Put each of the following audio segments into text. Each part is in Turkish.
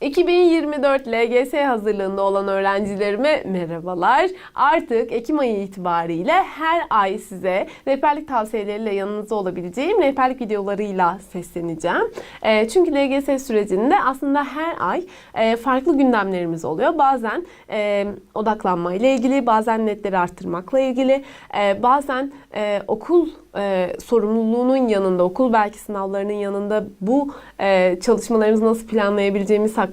2024 LGS hazırlığında olan öğrencilerime merhabalar. Artık Ekim ayı itibariyle her ay size rehberlik tavsiyeleriyle yanınızda olabileceğim rehberlik videolarıyla sesleneceğim. E, çünkü LGS sürecinde aslında her ay e, farklı gündemlerimiz oluyor. Bazen e, odaklanma ile ilgili, bazen netleri arttırmakla ilgili, e, bazen e, okul e, sorumluluğunun yanında, okul belki sınavlarının yanında bu e, çalışmalarımızı nasıl planlayabileceğimiz hakkında,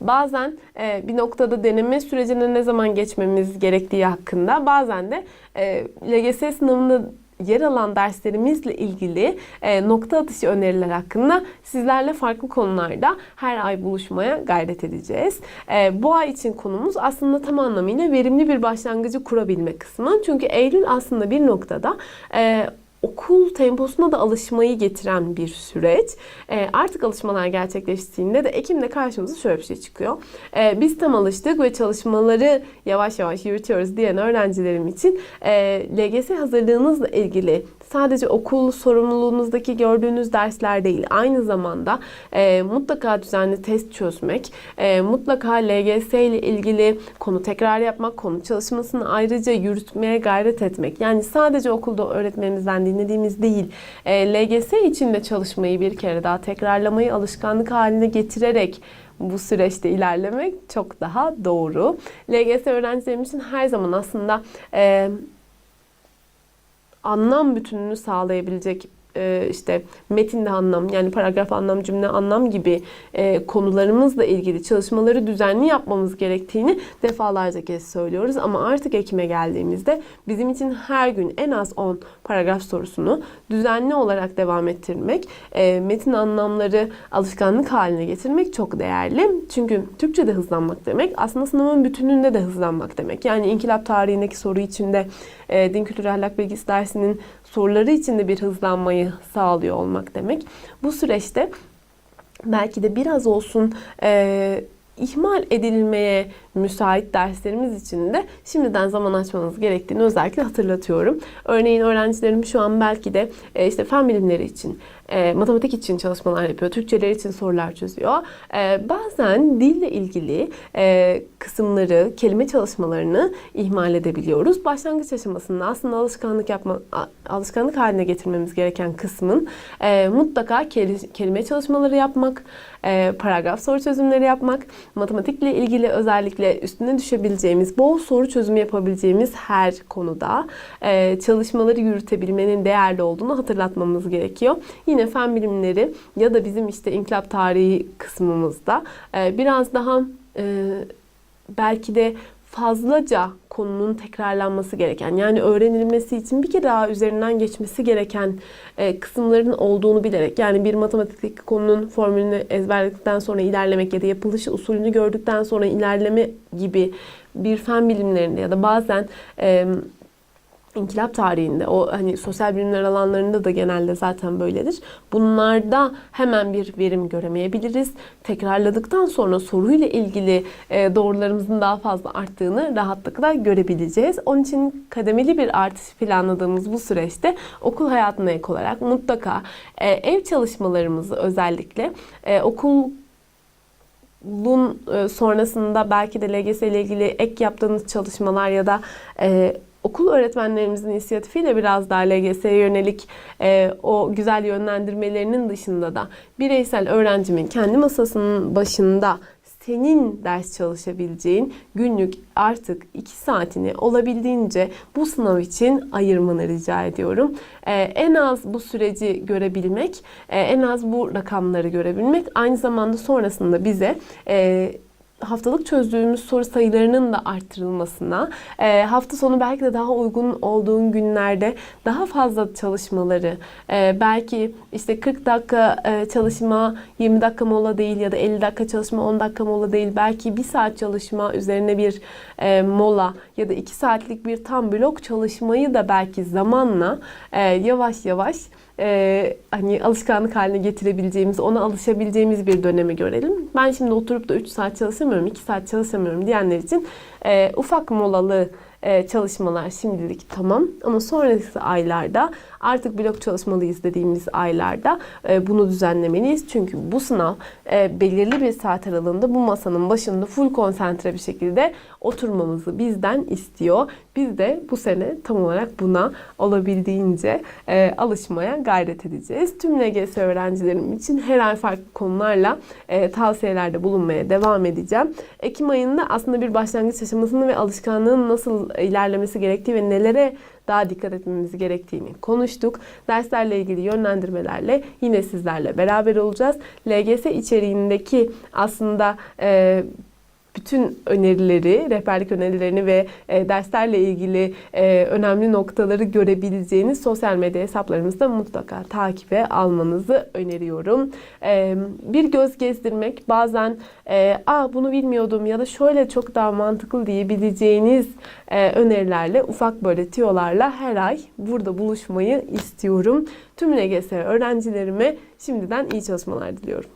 bazen e, bir noktada deneme sürecine ne zaman geçmemiz gerektiği hakkında, bazen de e, LGS sınavında yer alan derslerimizle ilgili e, nokta atışı öneriler hakkında sizlerle farklı konularda her ay buluşmaya gayret edeceğiz. E, bu ay için konumuz aslında tam anlamıyla verimli bir başlangıcı kurabilme kısmı. Çünkü Eylül aslında bir noktada e, okul temposuna da alışmayı getiren bir süreç. E, artık alışmalar gerçekleştiğinde de Ekim'de karşımıza şöyle bir şey çıkıyor. E, biz tam alıştık ve çalışmaları yavaş yavaş yürütüyoruz diyen öğrencilerim için e, LGS hazırlığınızla ilgili sadece okul sorumluluğunuzdaki gördüğünüz dersler değil. Aynı zamanda e, mutlaka düzenli test çözmek, e, mutlaka LGS ile ilgili konu tekrar yapmak, konu çalışmasını ayrıca yürütmeye gayret etmek. Yani sadece okulda öğretmenimizden dinlediğimiz değil, e, LGS için de çalışmayı bir kere daha tekrarlamayı alışkanlık haline getirerek bu süreçte ilerlemek çok daha doğru. LGS öğrencilerim için her zaman aslında e, anlam bütününü sağlayabilecek e, işte metinde anlam yani paragraf anlam cümle anlam gibi e, konularımızla ilgili çalışmaları düzenli yapmamız gerektiğini defalarca kez söylüyoruz. Ama artık Ekim'e geldiğimizde bizim için her gün en az 10 paragraf sorusunu düzenli olarak devam ettirmek, e, metin anlamları alışkanlık haline getirmek çok değerli. Çünkü Türkçe'de hızlanmak demek aslında sınavın bütününde de hızlanmak demek. Yani inkılap tarihindeki soru içinde e, din kültürü ahlak bilgisi dersinin soruları içinde bir hızlanmayı sağlıyor olmak demek. Bu süreçte belki de biraz olsun e, ihmal edilmeye müsait derslerimiz için de şimdiden zaman açmanız gerektiğini özellikle hatırlatıyorum. Örneğin öğrencilerim şu an belki de e, işte fen bilimleri için, e, matematik için çalışmalar yapıyor, Türkçeler için sorular çözüyor. E, bazen dille ilgili e, kısımları, kelime çalışmalarını ihmal edebiliyoruz. Başlangıç aşamasında aslında alışkanlık yapma, alışkanlık haline getirmemiz gereken kısmın e, mutlaka kelime çalışmaları yapmak, e, paragraf soru çözümleri yapmak, matematikle ilgili özellikle üstüne düşebileceğimiz, bol soru çözümü yapabileceğimiz her konuda e, çalışmaları yürütebilmenin değerli olduğunu hatırlatmamız gerekiyor. Yine fen bilimleri ya da bizim işte inkılap tarihi kısmımızda e, biraz daha e, belki de fazlaca konunun tekrarlanması gereken yani öğrenilmesi için bir kere daha üzerinden geçmesi gereken e, kısımların olduğunu bilerek yani bir matematikteki konunun formülünü ezberledikten sonra ilerlemek ya da yapılış usulünü gördükten sonra ilerleme gibi bir fen bilimlerinde ya da bazen e, İnkılap tarihinde o hani sosyal bilimler alanlarında da genelde zaten böyledir. Bunlarda hemen bir verim göremeyebiliriz. Tekrarladıktan sonra soruyla ilgili e, doğrularımızın daha fazla arttığını rahatlıkla görebileceğiz. Onun için kademeli bir artış planladığımız bu süreçte okul hayatına ek olarak mutlaka e, ev çalışmalarımızı özellikle e, okul bunun sonrasında belki de LGS ile ilgili ek yaptığınız çalışmalar ya da okul öğretmenlerimizin inisiyatifiyle biraz daha LGS'ye yönelik e, o güzel yönlendirmelerinin dışında da bireysel öğrencimin kendi masasının başında senin ders çalışabileceğin günlük artık 2 saatini olabildiğince bu sınav için ayırmanı rica ediyorum. Ee, en az bu süreci görebilmek, e, en az bu rakamları görebilmek aynı zamanda sonrasında bize e, haftalık çözdüğümüz soru sayılarının da arttırılmasına, e, hafta sonu belki de daha uygun olduğun günlerde daha fazla çalışmaları, e, belki işte 40 dakika e, çalışma 20 dakika mola değil ya da 50 dakika çalışma 10 dakika mola değil, belki 1 saat çalışma üzerine bir e, mola ya da 2 saatlik bir tam blok çalışmayı da belki zamanla e, yavaş yavaş e, hani alışkanlık haline getirebileceğimiz, ona alışabileceğimiz bir dönemi görelim. Ben şimdi oturup da 3 saat çalışamıyorum, 2 saat çalışamıyorum diyenler için e, ufak molalı e, çalışmalar şimdilik tamam ama sonraki aylarda artık blok çalışmalıyız dediğimiz aylarda e, bunu düzenlemeliyiz. Çünkü bu sınav e, belirli bir saat aralığında bu masanın başında full konsantre bir şekilde oturmamızı bizden istiyor. Biz de bu sene tam olarak buna olabildiğince e, alışmaya gayret edeceğiz. Tüm LGS öğrencilerim için her ay farklı konularla e, tavsiyelerde bulunmaya devam edeceğim. Ekim ayında aslında bir başlangıç aşamasını ve alışkanlığın nasıl ilerlemesi gerektiği ve nelere daha dikkat etmemiz gerektiğini konuştuk. Derslerle ilgili yönlendirmelerle yine sizlerle beraber olacağız. LGS içeriğindeki aslında e, bütün önerileri, rehberlik önerilerini ve e, derslerle ilgili e, önemli noktaları görebileceğiniz sosyal medya hesaplarımızda mutlaka takibe almanızı öneriyorum. E, bir göz gezdirmek bazen e, Aa, bunu bilmiyordum ya da şöyle çok daha mantıklı diyebileceğiniz e, önerilerle ufak böyle tiyolarla her ay burada buluşmayı istiyorum. Tüm LGS öğrencilerime şimdiden iyi çalışmalar diliyorum.